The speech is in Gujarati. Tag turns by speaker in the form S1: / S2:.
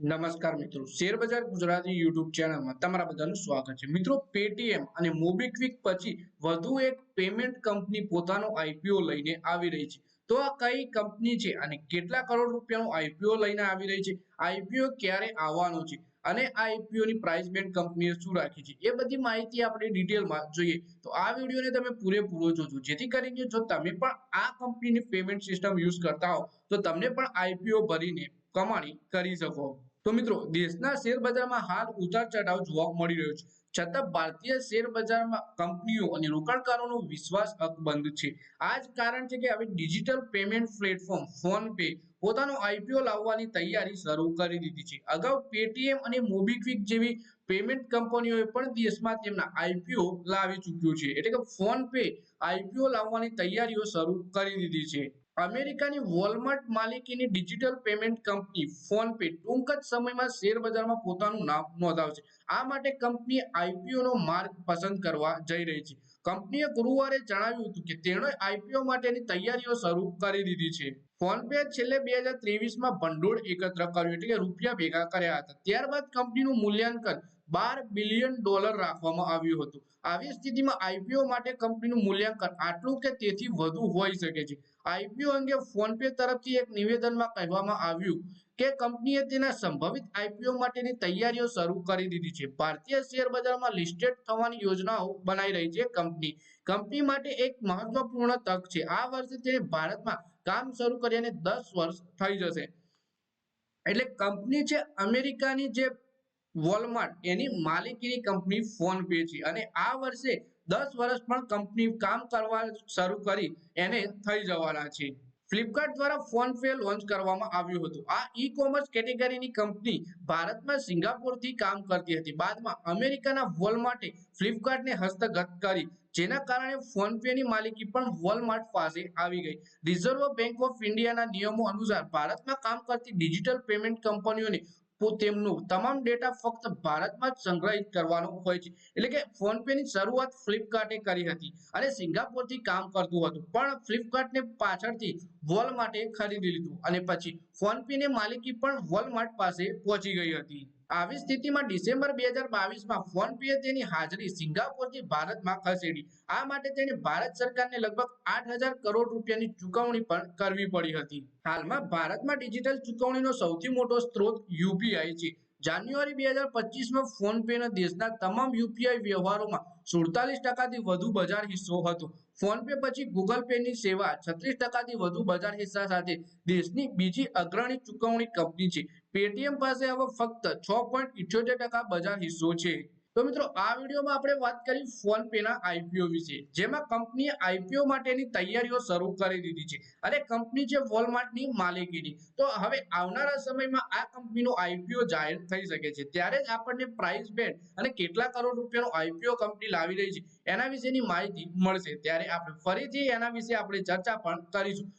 S1: નમસ્કાર મિત્રો. શેરબજાર ગુજરાતી યુટ્યુબ ચેનલમાં તમારા બધાનું સ્વાગત છે. મિત્રો પેટીએમ અને મોબીક્વિક પછી વધુ એક પેમેન્ટ કંપની પોતાનો આઈપીઓ લઈને આવી રહી છે. તો આ કઈ કંપની છે અને કેટલા કરોડ રૂપિયાનો આઈપીઓ લઈને આવી રહી છે? આઈપીઓ ક્યારે આવવાનો છે અને આ ની પ્રાઇસ બેન્ડ કંપનીએ શું રાખી છે? એ બધી માહિતી આપણે ડિટેલમાં જોઈએ. તો આ વિડીયોને તમે પૂરેપૂરો જોજો. જેથી કરીને જો તમે પણ આ કંપનીની પેમેન્ટ સિસ્ટમ યુઝ કરતા હો, તો તમને પણ આઈપીઓ ભરીને કમાણી કરી શકો. તો મિત્રો દેશના શેર બજારમાં હાલ ઉતાર ચઢાવ જોવા મળી રહ્યો છે. છતાં ભારતીય શેર બજારમાં કંપનીઓ અને રોકાણકારોનો વિશ્વાસ અકબંધ છે. આ જ કારણ છે કે હવે digital payment platform PhonePe પોતાનો આઈપીઓ લાવવાની તૈયારી શરૂ કરી દીધી છે. અગાઉ પેટીએમ અને મોબીક્વિક જેવી પેમેન્ટ કંપનીઓએ પણ દેશમાં તેમના આઈપીઓ લાવી ચૂક્યું છે. એટલે કે ફોન પે આઈપીઓ લાવવાની તૈયારીઓ શરૂ કરી દીધી છે. અમેરિકાની વોલમાર્ટ માલિકીની ડિજિટલ પેમેન્ટ કંપની ફોનપે ટૂંક જ સમયમાં શેર બજારમાં પોતાનું નામ નોંધાવશે. આ માટે કંપની આઈપીઓ નો માર્ગ પસંદ કરવા જઈ રહી છે. કંપનીએ ગુરુવારે જણાવ્યું હતું કે તેણે આઈપીઓ માટેની તૈયારીઓ શરૂ કરી દીધી છે. ફોનપે છેલ્લે બે હજાર ત્રેવીસમાં ભંડોળ એકત્ર કર્યું, એટલે કે રૂપિયા ભેગા કર્યા હતા. ત્યારબાદ કંપનીનું મૂલ્યાંકન બાર બિલિયન ડોલર રાખવામાં આવ્યું હતું. આવી સ્થિતિમાં આઈપીઓ માટે કંપનીનું મૂલ્યાંકન આટલું કે તેથી વધુ હોઈ શકે છે. આઈપીઓ અંગે ફોનપે તરફથી એક નિવેદનમાં કહેવામાં આવ્યું કે કંપનીએ તેના સંભવિત આઈપીઓ માટેની તૈયારીઓ શરૂ કરી દીધી છે. ભારતીય શેર બજારમાં લિસ્ટેડ થવાની યોજનાઓ બનાવી રહી છે કંપની. કંપની માટે એક મહત્વપૂર્ણ તક છે. આ વર્ષે તેને ભારતમાં કામ શરૂ કર્યાને દસ વર્ષ થઈ જશે. એટલે કંપની છે અમેરિકાની જે વોલમાર્ટ એની માલિકીની કંપની ફોન પે છે અને આ વર્ષે દસ વર્ષ પણ કંપની કામ કરવા શરૂ કરી એને થઈ જવાના છે. ફ્લિપકાર્ટ દ્વારા ફોન પે લોન્ચ કરવામાં આવ્યું હતું. આ ઈ કોમર્સ કેટેગરીની કંપની ભારતમાં સિંગાપોરથી કામ કરતી હતી. બાદમાં અમેરિકાના વોલમાર્ટે ફ્લિપકાર્ટને હસ્તગત કરી. જેના કારણે ફોન પેની માલિકી પણ વોલમાર્ટ પાસે આવી ગઈ. રિઝર્વ બેંક ઓફ ઇન્ડિયાના નિયમો અનુસાર ભારતમાં કામ કરતી ડિજિટલ પેમેન્ટ કંપનીઓને તેમનું તમામ ડેટા ફક્ત ભારતમાં જ સંગ્રહિત કરવાનો હોય છે. એટલે કે ફોનની શરૂઆત ફ્લિપકાર્ટે કરી હતી અને સિંગાપોરથી કામ કરતું હતું. પણ ફ્લિપકાર્ટને પાછળથી વોલમાર્ટે ખરીદી લીધું અને પછી ફોન પે ની માલિકી પણ વોલમાર્ટ પાસે પહોંચી ગઈ હતી. આવી સ્થિતિમાં ડિસેમ્બર બે હજાર બાવીસમાં ફોન પે તેની હાજરી સિંગાપોરથી ભારતમાં ખસેડી. આ માટે તેણે ભારત સરકારને લગભગ આઠ હજાર કરોડ રૂપિયાની ચુકવણી પણ કરવી પડી હતી. હાલમાં ભારતમાં ડિજિટલ ચુકવણીનો સૌથી મોટો સ્ત્રોત યુપીઆઈ છે. જાન્યુઆરી બે હજાર પચીસમાં ફોન પેના દેશના તમામ યુપીઆઈ વ્યવહારોમાં સુડતાલીસ ટકાથી વધુ બજાર હિસ્સો હતો. ફોન પે પછી ગૂગલ પે ની સેવા છત્રીસ ટકાથી વધુ બજાર હિસ્સા સાથે દેશની બીજી અગ્રણી ચુકવણી કંપની છે. પેટીએમ પાસે હવે ફક્ત છ પોઈન્ટ ઇઠ્યોતેર ટકા બજાર હિસ્સો છે. તો મિત્રો, આ વિડીયોમાં આપણે વાત કરી ફોન પે ના આઈપીઓ વિશે, જેમાં કંપનીએ આઈપીઓ માટેની તૈયારીઓ શરૂ કરી દીધી છે. અને કંપની છે વોલમાર્ટની માલિકીની. તો હવે આવનારા સમયમાં આ કંપનીનો આઈપીઓ જાહેર થઈ શકે છે. ત્યારે જ આપણને પ્રાઇસ બેન્ડ અને કેટલા કરોડ રૂપિયાનો આઈપીઓ કંપની લાવી રહી છે, એના વિશેની માહિતી મળશે. ત્યારે આપણે ફરીથી એના વિશે આપણે ચર્ચા પણ કરીશું.